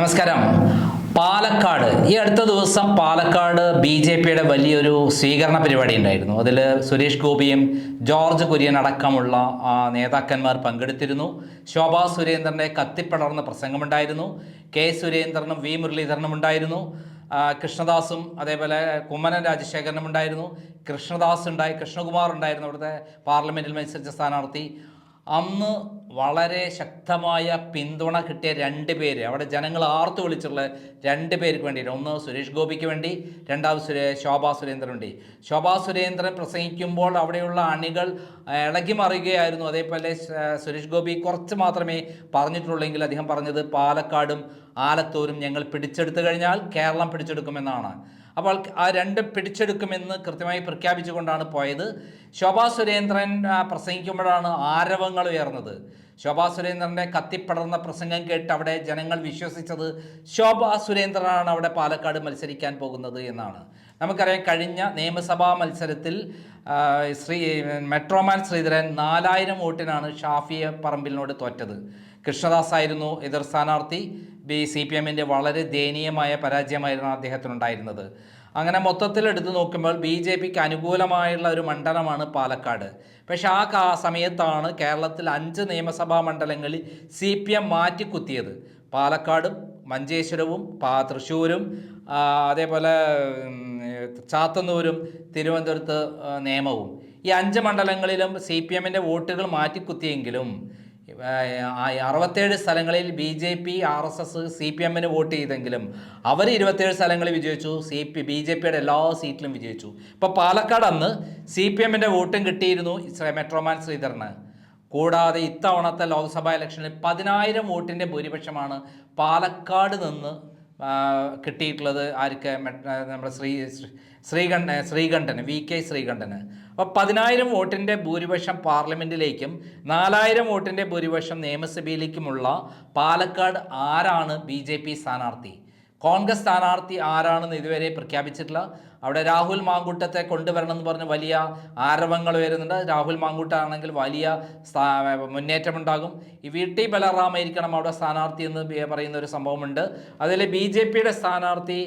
നമസ്കാരം. പാലക്കാട്. ഈ അടുത്ത ദിവസം പാലക്കാട് ബി ജെ പിയുടെ വലിയൊരു സ്വീകരണ പരിപാടി ഉണ്ടായിരുന്നു. അതിൽ സുരേഷ് ഗോപിയും ജോർജ് കുര്യൻ അടക്കമുള്ള ആ, നേതാക്കന്മാർ പങ്കെടുത്തിരുന്നു. ശോഭാ സുരേന്ദ്രന്റെ കത്തിപ്പടർന്ന പ്രസംഗമുണ്ടായിരുന്നു. കെ സുരേന്ദ്രനും വി മുരളീധരനും ഉണ്ടായിരുന്നു. കൃഷ്ണദാസും അതേപോലെ കുമ്മനം രാജശേഖരനും ഉണ്ടായിരുന്നു. കൃഷ്ണദാസ് ഉണ്ടായി കൃഷ്ണകുമാർ ഉണ്ടായിരുന്നു അവിടുത്തെ പാർലമെന്റിൽ മത്സരിച്ച സ്ഥാനാർത്ഥി. അന്ന് വളരെ ശക്തമായ പിന്തുണ കിട്ടിയ രണ്ട് പേര്. അവിടെ ജനങ്ങൾ ആർത്തു വിളിച്ചുള്ള രണ്ട് പേർക്ക് വേണ്ടിയിട്ട്. ഒന്ന് സുരേഷ് ഗോപിക്ക് വേണ്ടി രണ്ടാമത് സുരേ ശോഭാ സുരേന്ദ്രൻ വേണ്ടി. ശോഭാ സുരേന്ദ്രൻ പ്രസംഗിക്കുമ്പോൾ അവിടെയുള്ള അണികൾ ഇളകി മറിയുകയായിരുന്നു. അതേപോലെ സുരേഷ് ഗോപി കുറച്ച് മാത്രമേ പറഞ്ഞിട്ടുള്ളെങ്കിൽ അദ്ദേഹം പറഞ്ഞത് പാലക്കാടും ആലത്തൂരും ഞങ്ങൾ പിടിച്ചെടുത്തു കഴിഞ്ഞാൽ കേരളം പിടിച്ചെടുക്കുമെന്നാണ്. അപ്പോൾ ആ രണ്ട് പിടിച്ചെടുക്കുമെന്ന് കൃത്യമായി പ്രഖ്യാപിച്ചുകൊണ്ടാണ് പോയത്. ശോഭാ സുരേന്ദ്രൻ പ്രസംഗിക്കുമ്പോഴാണ് ആരവങ്ങൾ ഉയർന്നത്. ശോഭാ സുരേന്ദ്രന്റെ കത്തിപ്പടർന്ന പ്രസംഗം കേട്ട് അവിടെ ജനങ്ങൾ വിശ്വസിച്ചത് ശോഭാ സുരേന്ദ്രനാണ് അവിടെ പാലക്കാട് മത്സരിക്കാൻ പോകുന്നത് എന്നാണ്. നമുക്കറിയാം കഴിഞ്ഞ നിയമസഭാ മത്സരത്തിൽ ശ്രീ മെട്രോമാൻ ശ്രീധരൻ നാലായിരം വോട്ടിനാണ് ഷാഫിയ പറമ്പിലിനോട് തോറ്റത്. കൃഷ്ണദാസ് ആയിരുന്നു എതിർ സ്ഥാനാർത്ഥി. ബി സി പി എമ്മിന്റെ വളരെ ദയനീയമായ പരാജയമായിരുന്നു അദ്ദേഹത്തിനുണ്ടായിരുന്നത്. അങ്ങനെ മൊത്തത്തിൽ എടുത്തു നോക്കുമ്പോൾ ബി ജെ പിക്ക് അനുകൂലമായുള്ള ഒരു മണ്ഡലമാണ് പാലക്കാട്. പക്ഷേ ആ കാ സമയത്താണ് കേരളത്തിൽ അഞ്ച് നിയമസഭാ മണ്ഡലങ്ങളിൽ സി പി എം മാറ്റിക്കുത്തിയത്. പാലക്കാടും മഞ്ചേശ്വരവും പാ തൃശ്ശൂരും അതേപോലെ ചാത്തന്നൂരും തിരുവനന്തപുരത്ത് നിയമവും ഈ അഞ്ച് മണ്ഡലങ്ങളിലും സി പി എമ്മിന്റെ വോട്ടുകൾ മാറ്റിക്കുത്തിയെങ്കിലും അറുപത്തേഴ് സ്ഥലങ്ങളിൽ B J P R S S C P എമ്മിന് വോട്ട് ചെയ്തെങ്കിലും അവർ ഇരുപത്തേഴ് സ്ഥലങ്ങളിൽ വിജയിച്ചു സി പി ബി ജെ പിയുടെ എല്ലാ സീറ്റിലും വിജയിച്ചു. ഇപ്പോൾ പാലക്കാട് അന്ന് സി പി എമ്മിന്റെ വോട്ടും കിട്ടിയിരുന്നു മെട്രോമാൻ ശ്രീധരന്. കൂടാതെ ഇത്തവണത്തെ ലോക്സഭാ ഇലക്ഷനിൽ പതിനായിരം വോട്ടിന്റെ ഭൂരിപക്ഷമാണ് പാലക്കാട് നിന്ന് കിട്ടിയിട്ടുള്ളത് ആർക്ക്? നമ്മുടെ ശ്രീ- ശ്രീകണ്ഠ ശ്രീകണ്ഠന് വി കെ ശ്രീകണ്ഠന്. അപ്പോൾ പതിനായിരം വോട്ടിന്റെ ഭൂരിപക്ഷം പാർലമെന്റിലേക്കും നാലായിരം വോട്ടിന്റെ ഭൂരിപക്ഷം നിയമസഭയിലേക്കുമുള്ള പാലക്കാട് ആരാണ് ബി ജെ പി സ്ഥാനാർത്ഥി? കോൺഗ്രസ് സ്ഥാനാർത്ഥി ആരാണെന്ന് ഇതുവരെ പ്രഖ്യാപിച്ചിട്ടില്ല. അവിടെ രാഹുൽ മാങ്കൂട്ടത്തെ കൊണ്ടുവരണം എന്ന് പറഞ്ഞ് വലിയ ആരവങ്ങൾ വരുന്നുണ്ട് രാഹുൽ മാങ്കൂട്ടാണെങ്കിൽ വലിയ മുന്നേറ്റം മുന്നേറ്റമുണ്ടാകും. ഈ വി ടി ബലറാമായിരിക്കണം അവിടെ സ്ഥാനാർത്ഥി എന്ന് പറയുന്ന ഒരു സംഭവമുണ്ട്. അതിൽ ബി ജെ പിയുടെ സ്ഥാനാർത്ഥി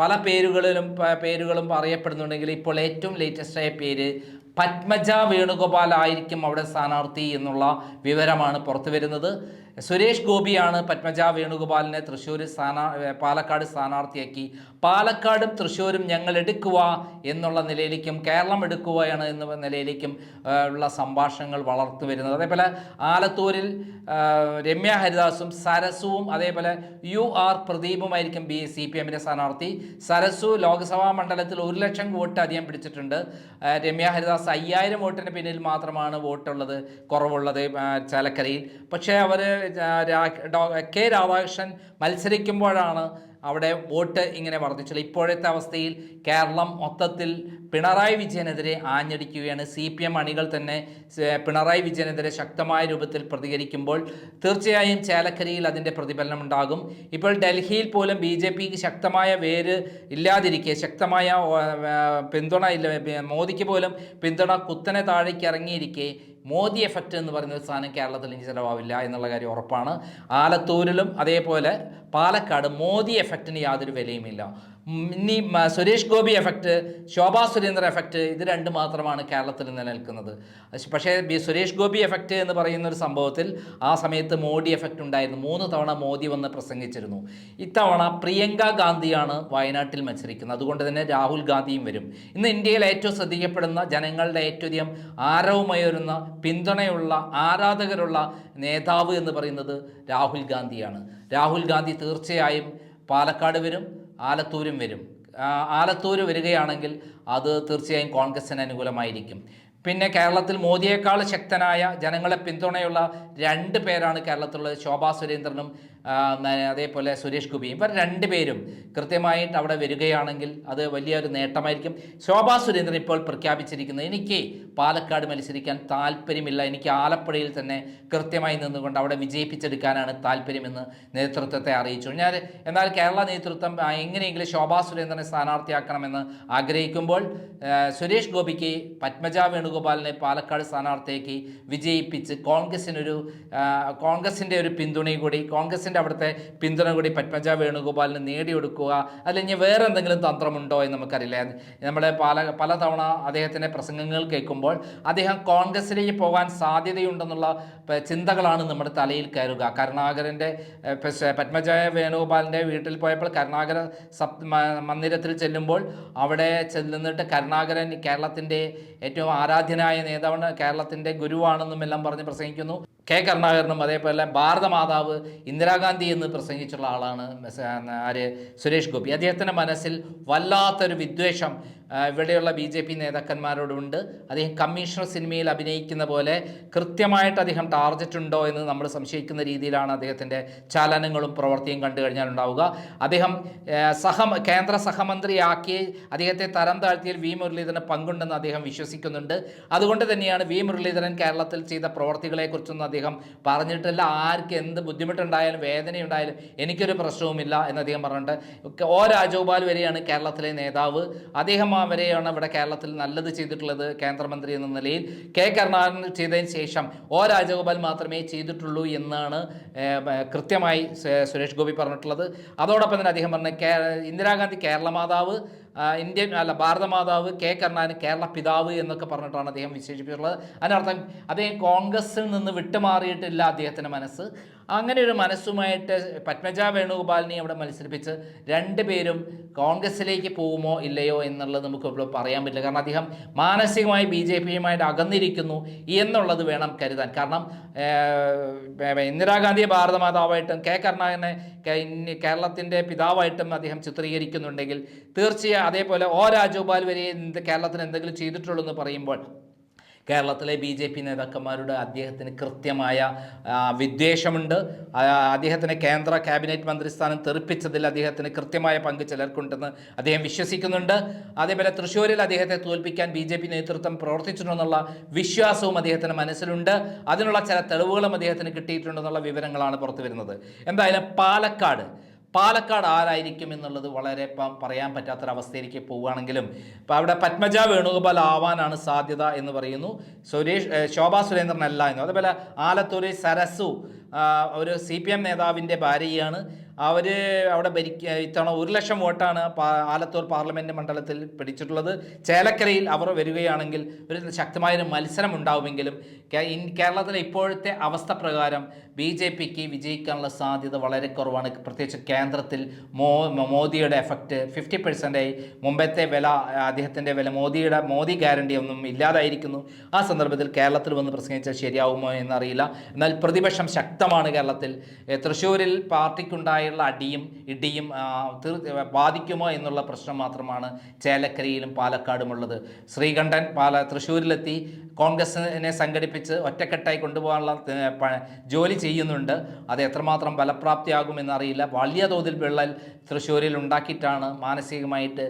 പല പേരുകളിലും പേരുകളും അറിയപ്പെടുന്നുണ്ടെങ്കിൽ ഇപ്പോൾ ഏറ്റവും ലേറ്റസ്റ്റായ പേര് പത്മജ വേണുഗോപാൽ ആയിരിക്കും അവിടെ സ്ഥാനാർത്ഥി എന്നുള്ള വിവരമാണ് പുറത്തു വരുന്നത് സുരേഷ് ഗോപിയാണ് പത്മജ വേണുഗോപാലിനെ തൃശ്ശൂർ സ്ഥാനാ പാലക്കാട് സ്ഥാനാർത്ഥിയാക്കി. പാലക്കാടും തൃശ്ശൂരും ഞങ്ങൾ എടുക്കുക എന്നുള്ള നിലയിലേക്കും കേരളം എടുക്കുകയാണ് എന്ന നിലയിലേക്കും ഉള്ള സംഭാഷണങ്ങൾ വളർത്തു വരുന്നത്. അതേപോലെ ആലത്തൂരിൽ രമ്യ ഹരിദാസും സരസുവും അതേപോലെ യു ആർ പ്രദീപുമായിരിക്കും ബി സി പി എമ്മിന്റെ സ്ഥാനാർത്ഥി. സരസു ലോക്സഭാ മണ്ഡലത്തിൽ ഒരു ലക്ഷം വോട്ട് അധികം പിടിച്ചിട്ടുണ്ട്. രമ്യ ഹരിദാസ് അയ്യായിരം വോട്ടിന് പിന്നിൽ മാത്രമാണ് വോട്ടുള്ളത് കുറവുള്ളത് ചാലക്കരയിൽ. പക്ഷേ അവർ കെ രാധാകൃഷ്ണൻ മത്സരിക്കുമ്പോഴാണ് അവിടെ വോട്ട് ഇങ്ങനെ വർദ്ധിച്ചത്. ഇപ്പോഴത്തെ അവസ്ഥയിൽ കേരളം മൊത്തത്തിൽ പിണറായി വിജയനെതിരെ ആഞ്ഞടിക്കുകയാണ്. സി പി എം അണികൾ തന്നെ പിണറായി വിജയനെതിരെ ശക്തമായ രൂപത്തിൽ പ്രതികരിക്കുമ്പോൾ തീർച്ചയായും ചേലക്കരയിൽ അതിന്റെ പ്രതിഫലനം ഉണ്ടാകും. ഇപ്പോൾ ഡൽഹിയിൽ പോലും ബി ജെ പിക്ക് ശക്തമായ വേര് ഇല്ലാതിരിക്കെ ശക്തമായ പിന്തുണ ഇല്ല മോദിക്ക് പോലും പിന്തുണ കുത്തനെ താഴേക്ക് ഇറങ്ങിയിരിക്കെ. മോദി എഫക്റ്റ് എന്ന് പറയുന്ന ഒരു സാധനം കേരളത്തിൽ ഇനി ചിലവാവില്ല എന്നുള്ള കാര്യം ഉറപ്പാണ്. ആലത്തൂരിലും അതേപോലെ പാലക്കാട് മോദി എഫക്റ്റിന് യാതൊരു വിലയുമില്ല. ഇനി സുരേഷ് ഗോപി എഫക്റ്റ് ശോഭാ സുരേന്ദ്ര എഫക്റ്റ് ഇത് രണ്ട് മാത്രമാണ് കേരളത്തിൽ നിലനിൽക്കുന്നത്. പക്ഷേ സുരേഷ് ഗോപി എഫക്റ്റ് എന്ന് പറയുന്ന ഒരു സംഭവത്തിൽ ആ സമയത്ത് മോഡി എഫക്റ്റ് ഉണ്ടായിരുന്നു. മൂന്ന് തവണ മോദി വന്ന് പ്രസംഗിച്ചിരുന്നു. ഇത്തവണ പ്രിയങ്ക ഗാന്ധിയാണ് വയനാട്ടിൽ മത്സരിക്കുന്നത്. അതുകൊണ്ട് തന്നെ രാഹുൽ ഗാന്ധിയും വരും. ഇന്ന് ഇന്ത്യയിൽ ഏറ്റവും ശ്രദ്ധിക്കപ്പെടുന്ന ജനങ്ങളുടെ ഏറ്റവും അധികം ആരവുമയരുന്ന പിന്തുണയുള്ള ആരാധകരുള്ള നേതാവ് എന്ന് പറയുന്നത് രാഹുൽ ഗാന്ധിയാണ്. രാഹുൽ ഗാന്ധി തീർച്ചയായും പാലക്കാട് വരും. ആലത്തൂരും വരും. ആലത്തൂര് വരികയാണെങ്കിൽ അത് തീർച്ചയായും കോൺഗ്രസിന് അനുകൂലമായിരിക്കും. പിന്നെ കേരളത്തിൽ മോദിയേക്കാൾ ശക്തനായ ജനങ്ങളെ പിന്തുണയുള്ള രണ്ട് പേരാണ് കേരളത്തിലുള്ളത്. ശോഭാ സുരേന്ദ്രനും അതേപോലെ സുരേഷ് ഗോപി ഇവർ രണ്ടുപേരും കൃത്യമായിട്ട് അവിടെ വരികയാണെങ്കിൽ അത് വലിയൊരു നേട്ടമായിരിക്കും. ശോഭാ സുരേന്ദ്രൻ ഇപ്പോൾ പ്രഖ്യാപിച്ചിരിക്കുന്നത് എനിക്ക് പാലക്കാട് മത്സരിക്കാൻ താല്പര്യമില്ല. എനിക്ക് ആലപ്പുഴയിൽ തന്നെ കൃത്യമായി നിന്നുകൊണ്ട് അവിടെ വിജയിപ്പിച്ചെടുക്കാനാണ് താല്പര്യമെന്ന് നേതൃത്വത്തെ അറിയിച്ചു. ഞാൻ എന്നാൽ കേരള നേതൃത്വം എങ്ങനെയെങ്കിലും ശോഭാ സുരേന്ദ്രനെ സ്ഥാനാർത്ഥിയാക്കണമെന്ന് ആഗ്രഹിക്കുമ്പോൾ സുരേഷ് ഗോപിക്ക് പത്മജ വേണുഗോപാലിനെ പാലക്കാട് സ്ഥാനാർത്ഥിയാക്കി വിജയിപ്പിച്ച് കോൺഗ്രസിനൊരു കോൺഗ്രസിന്റെ ഒരു പിന്തുണയും കൂടി കോൺഗ്രസിന്റെ കോൺഗ്രസിന്റെ അവിടുത്തെ പിന്തുണ കൂടി പത്മജ വേണുഗോപാലിന് നേടിയെടുക്കുക അല്ലെങ്കിൽ വേറെ എന്തെങ്കിലും തന്ത്രമുണ്ടോ എന്ന് നമുക്കറിയില്ല. നമ്മളെ പല പലതവണ അദ്ദേഹത്തിന്റെ പ്രസംഗങ്ങൾ കേൾക്കുമ്പോൾ അദ്ദേഹം കോൺഗ്രസ്സിലേക്ക് പോകാൻ സാധ്യതയുണ്ടെന്നുള്ള ചിന്തകളാണ് നമ്മുടെ തലയിൽ കയറുക. കരുണാകരന്റെ പത്മജ വേണുഗോപാലിന്റെ വീട്ടിൽ പോയപ്പോൾ കരുണാകര സപ് മന്ദിരത്തിൽ ചെല്ലുമ്പോൾ അവിടെ ചെല്ലുന്നിട്ട് കരുണാകരൻ കേരളത്തിന്റെ ഏറ്റവും ആരാധ്യനായ നേതാവാണ് കേരളത്തിന്റെ ഗുരുവാണെന്നും എല്ലാം പറഞ്ഞ് പ്രസംഗിക്കുന്നു. കെ കരുണാകരനും അതേപോലെ ഭാരതമാതാവ് ഇന്ദിരാഗാന്ധി എന്ന് പ്രസംഗിച്ചുള്ള ആളാണ് ആര്? സുരേഷ് ഗോപി. അദ്ദേഹത്തിന്റെ മനസ്സിൽ വല്ലാത്തൊരു വിദ്വേഷം ഇവിടെയുള്ള ബി ജെ പി നേതാക്കന്മാരോടുണ്ട്. അദ്ദേഹം കമ്മീഷണർ സിനിമയിൽ അഭിനയിക്കുന്ന പോലെ കൃത്യമായിട്ട് അദ്ദേഹം ടാർജറ്റ് ഉണ്ടോ എന്ന് നമ്മൾ സംശയിക്കുന്ന രീതിയിലാണ് അദ്ദേഹത്തിന്റെ ചലനങ്ങളും പ്രവൃത്തിയും കണ്ടു കഴിഞ്ഞാൽ ഉണ്ടാവുക. അദ്ദേഹം സഹ കേന്ദ്ര സഹമന്ത്രിയാക്കി അദ്ദേഹത്തെ തരം താഴ്ത്തിയിൽ വി മുരളീധരന് പങ്കുണ്ടെന്ന് അദ്ദേഹം വിശ്വസിക്കുന്നുണ്ട്. അതുകൊണ്ട് തന്നെയാണ് വി മുരളീധരൻ കേരളത്തിൽ ചെയ്ത പ്രവർത്തികളെക്കുറിച്ചൊന്നും അദ്ദേഹം പറഞ്ഞിട്ടില്ല. ആർക്ക് എന്ത് ബുദ്ധിമുട്ടുണ്ടായാലും വേദനയുണ്ടായാലും എനിക്കൊരു പ്രശ്നവുമില്ല എന്ന് അദ്ദേഹം പറഞ്ഞിട്ടുണ്ട്. ഒ രാജഗോപാൽ വരെയാണ് കേരളത്തിലെ നേതാവ്. അദ്ദേഹം വരെയാണ് ഇവിടെ കേരളത്തിൽ നല്ലത് ചെയ്തിട്ടുള്ളത് കേന്ദ്രമന്ത്രി എന്ന നിലയിൽ. കെ. കരുണാകരൻ ചെയ്തതിന് ശേഷം ഒ. രാജഗോപാൽ മാത്രമേ ചെയ്തിട്ടുള്ളൂ എന്നാണ് കൃത്യമായി സുരേഷ് ഗോപി പറഞ്ഞിട്ടുള്ളത്. അതോടൊപ്പം തന്നെ അദ്ദേഹം പറഞ്ഞ ഇന്ദിരാഗാന്ധി കേരള മാതാവ് ഇന്ത്യൻ അല്ല ഭാരതമാതാവ് കെ. കരുണാകരൻ കേരള പിതാവ് എന്നൊക്കെ പറഞ്ഞിട്ടാണ് അദ്ദേഹം വിശേഷിപ്പിച്ചിട്ടുള്ളത്. അതിനർത്ഥം അദ്ദേഹം കോൺഗ്രസിൽ നിന്ന് വിട്ടുമാറിയിട്ടില്ല അദ്ദേഹത്തിന്റെ മനസ്സ്. അങ്ങനെ ഒരു മനസ്സുമായിട്ട് പത്മജ വേണുഗോപാലിനെ അവിടെ മത്സരിപ്പിച്ച് രണ്ടുപേരും കോൺഗ്രസിലേക്ക് പോകുമോ ഇല്ലയോ എന്നുള്ളത് നമുക്ക് ഇപ്പോൾ പറയാൻ പറ്റില്ല. കാരണം അദ്ദേഹം മാനസികമായി ബി ജെ പിയുമായിട്ട് അകന്നിരിക്കുന്നു എന്നുള്ളത് വേണം കരുതാൻ. കാരണം ഇന്ദിരാഗാന്ധിയെ ഭാരതമാതാവായിട്ടും കെ. കരുണാകരനെ കേ- കേരളത്തിന്റെ പിതാവായിട്ടും അദ്ദേഹം ചിത്രീകരിക്കുന്നുണ്ടെങ്കിൽ തീർച്ചയായും അതേപോലെ ഒ രാജഗോപാൽ വരെ എന്ത് കേരളത്തിന് എന്തെങ്കിലും ചെയ്തിട്ടുള്ളൂ എന്ന് പറയുമ്പോൾ കേരളത്തിലെ ബി ജെ പി നേതാക്കന്മാരുടെ അദ്ദേഹത്തിന് കൃത്യമായ വിദ്വേഷമുണ്ട്. അദ്ദേഹത്തിന് കേന്ദ്ര ക്യാബിനറ്റ് മന്ത്രിസ്ഥാനം തെറിപ്പിച്ചതിൽ അദ്ദേഹത്തിന് കൃത്യമായ പങ്ക് ചിലർക്കുണ്ടെന്ന് അദ്ദേഹം വിശ്വസിക്കുന്നുണ്ട്. അതേപോലെ തൃശ്ശൂരിൽ അദ്ദേഹത്തെ തോൽപ്പിക്കാൻ ബി ജെ പി നേതൃത്വം പ്രവർത്തിച്ചിട്ടുണ്ടെന്നുള്ള വിശ്വാസവും അദ്ദേഹത്തിന് മനസ്സിലുണ്ട്. അതിനുള്ള ചില തെളിവുകളും അദ്ദേഹത്തിന് കിട്ടിയിട്ടുണ്ടെന്നുള്ള വിവരങ്ങളാണ് പുറത്തു വരുന്നത് എന്തായാലും പാലക്കാട് പാലക്കാട് ആരായിരിക്കും എന്നുള്ളത് വളരെ പറയാൻ പറ്റാത്തൊരവസ്ഥയിലേക്ക് പോവുകയാണെങ്കിലും ഇപ്പം അവിടെ പത്മജ വേണുഗോപാൽ ആവാനാണ് സാധ്യത എന്ന് പറയുന്നു. സുരേഷ് ശോഭാ സുരേന്ദ്രൻ അല്ല എന്നും. അതുപോലെ ആലത്തൂർ സരസു ഒരു സി പി എം നേതാവിന്റെ ഭാര്യയാണ്. അവർ അവിടെ ഭരിക്ക ഇത്തവണ ഒരു ലക്ഷം വോട്ടാണ് ആലത്തൂർ പാർലമെന്റ് മണ്ഡലത്തിൽ പിടിച്ചിട്ടുള്ളത്. ചേലക്കരയിൽ അവർ വരികയാണെങ്കിൽ ഒരു ശക്തമായൊരു മത്സരം ഉണ്ടാവുമെങ്കിലും കേരളത്തിലെ ഇപ്പോഴത്തെ അവസ്ഥ പ്രകാരം ബി ജെ പിക്ക് വിജയിക്കാനുള്ള സാധ്യത വളരെ കുറവാണ്. പ്രത്യേകിച്ച് കേന്ദ്രത്തിൽ മോ മോദിയുടെ എഫക്റ്റ് ഫിഫ്റ്റി പെർസെന്റായി മുമ്പത്തെ വില അദ്ദേഹത്തിന്റെ വില മോദിയുടെ മോദി ഗ്യാരണ്ടി ഒന്നും ഇല്ലാതായിരിക്കുന്നു. ആ സന്ദർഭത്തിൽ കേരളത്തിൽ വന്ന് പ്രസംഗിച്ചാൽ ശരിയാവുമോ എന്നറിയില്ല. എന്നാൽ പ്രതിപക്ഷം ശക്തമാണ് കേരളത്തിൽ. തൃശ്ശൂരിൽ തൃശ്ശൂരിൽ പാർട്ടിക്കുണ്ടായുള്ള അടിയും ഇടിയും ബാധിക്കുമോ എന്നുള്ള പ്രശ്നം മാത്രമാണ് ചേലക്കരയിലും പാലക്കാടുമുള്ളത്. ശ്രീകണ്ഠൻ പാല തൃശ്ശൂരിലെത്തി കോൺഗ്രസിനെ സംഘടിപ്പിച്ച് ഒറ്റക്കെട്ടായി കൊണ്ടുപോകാനുള്ള ജോലി ചെയ്യുന്നുണ്ട്. അത് എത്രമാത്രം ഫലപ്രാപ്തിയാകുമെന്നറിയില്ല. വലിയ തോതിൽ വിള്ളൽ തൃശ്ശൂരിൽ ഉണ്ടാക്കിയിട്ടാണ് മാനസികമായിട്ട്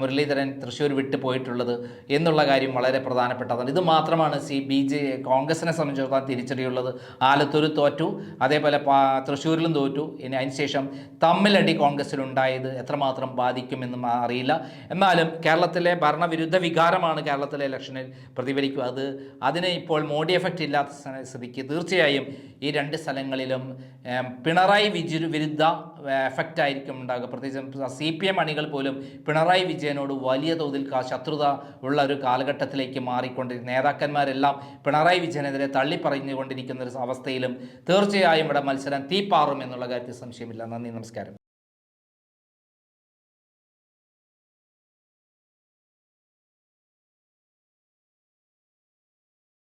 മുരളീധരൻ തൃശ്ശൂർ വിട്ടു പോയിട്ടുള്ളത് എന്നുള്ള കാര്യം വളരെ പ്രധാനപ്പെട്ടതാണ്. ഇത് മാത്രമാണ് സി ബി ജെ കോൺഗ്രസിനെ സംബന്ധിച്ചിടത്തോളം തിരിച്ചടിയുള്ളത്. ആലത്തൂർ തോറ്റു അതേപോലെ തൃശ്ശൂരിലും തോറ്റു. ഇനി അതിനുശേഷം തമ്മിലടി കോൺഗ്രസിലുണ്ടായത് എത്രമാത്രം ബാധിക്കുമെന്നും അറിയില്ല. എന്നാലും കേരളത്തിലെ ഭരണവിരുദ്ധ വികാരമാണ് കേരളത്തിലെ ഇലക്ഷനിൽ പ്രതിഫലിക്കുക. അത് അതിന് ഇപ്പോൾ മോഡി എഫക്റ്റ് ഇല്ലാത്ത സ്ഥ- സ്ഥിതിക്ക് തീർച്ചയായും ഈ രണ്ട് സ്ഥലങ്ങളിലും പിണറായി വിജയ വിരുദ്ധ എഫക്റ്റ് ആയിരിക്കും ഉണ്ടാകുക പ്രത്യേകിച്ച് സി പി എം അണികൾ പോലും പിണറായി വിജയനോട് വലിയ തോതിൽ ശത്രുത ഉള്ള ഒരു കാലഘട്ടത്തിലേക്ക് മാറിക്കൊണ്ടിരിക്കും നേതാക്കന്മാരെല്ലാം പിണറായി വിജയനെതിരെ തള്ളിപ്പറഞ്ഞുകൊണ്ടിരിക്കുന്ന ഒരു അവസ്ഥയിലും തീർച്ചയായും ഇവിടെ മത്സരം തീപ്പാറും എന്നുള്ള കാര്യത്തിൽ സംശയമില്ല. നന്ദി നമസ്കാരം.